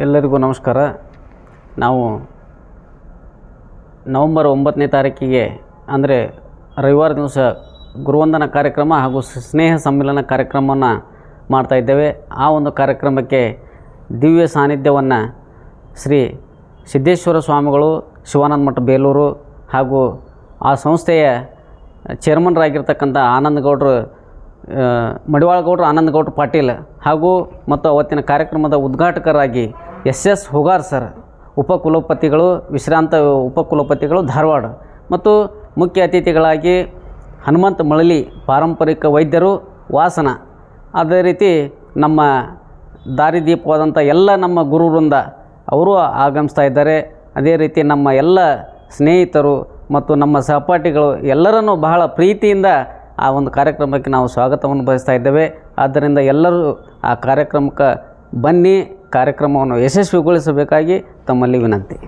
ಎಲ್ಲರಿಗೂ ನಮಸ್ಕಾರ. ನಾವು ನವಂಬರ್ ಒಂಬತ್ತನೇ ತಾರೀಕಿಗೆ, ಅಂದರೆ ರವಿವಾರ ದಿವಸ ಗುರುವಂದನ ಕಾರ್ಯಕ್ರಮ ಹಾಗೂ ಸ್ನೇಹ ಸಮ್ಮಿಲನ ಕಾರ್ಯಕ್ರಮವನ್ನು ಮಾಡ್ತಾ ಇದ್ದೇವೆ. ಆ ಒಂದು ಕಾರ್ಯಕ್ರಮಕ್ಕೆ ದಿವ್ಯ ಸಾನ್ನಿಧ್ಯವನ್ನು ಶ್ರೀ ಸಿದ್ದೇಶ್ವರ ಸ್ವಾಮಿಗಳು, ಶಿವಾನಂದ ಮಠ ಬೇಲೂರು ಹಾಗೂ ಆ ಸಂಸ್ಥೆಯ ಚೇರ್ಮನ್ರಾಗಿರ್ತಕ್ಕಂಥ ಆನಂದಗೌಡರು ಆನಂದಗೌಡರು ಆನಂದ್ ಗೌಡ್ರು ಪಾಟೀಲ್ ಹಾಗೂ ಮತ್ತು ಅವತ್ತಿನ ಕಾರ್ಯಕ್ರಮದ ಉದ್ಘಾಟಕರಾಗಿ ಎಸ್ ಎಸ್ ಹುಗಾರ್ ಸರ್, ಉಪಕುಲಪತಿಗಳು, ವಿಶ್ರಾಂತ ಉಪಕುಲಪತಿಗಳು ಧಾರವಾಡ. ಮತ್ತು ಮುಖ್ಯ ಅತಿಥಿಗಳಾಗಿ ಹನುಮಂತ ಮಳಲಿ, ಪಾರಂಪರಿಕ ವೈದ್ಯರು ವಾಸನ. ಅದೇ ರೀತಿ ನಮ್ಮ ದಾರಿದೀಪವಾದಂಥ ಎಲ್ಲ ನಮ್ಮ ಗುರು ವೃಂದ ಅವರು ಆಗಮಿಸ್ತಾ ಇದ್ದಾರೆ. ಅದೇ ರೀತಿ ನಮ್ಮ ಎಲ್ಲ ಸ್ನೇಹಿತರು ಮತ್ತು ನಮ್ಮ ಸಹಪಾಠಿಗಳು ಎಲ್ಲರನ್ನೂ ಬಹಳ ಪ್ರೀತಿಯಿಂದ ಆ ಒಂದು ಕಾರ್ಯಕ್ರಮಕ್ಕೆ ನಾವು ಸ್ವಾಗತವನ್ನು ಬಯಸ್ತಾ ಇದ್ದೇವೆ. ಆದ್ದರಿಂದ ಎಲ್ಲರೂ ಆ ಕಾರ್ಯಕ್ರಮಕ್ಕೆ ಬನ್ನಿ. ಕಾರ್ಯಕ್ರಮವನ್ನು ಯಶಸ್ವಿಗೊಳಿಸಬೇಕಾಗಿ ತಮ್ಮಲ್ಲಿ ವಿನಂತಿ.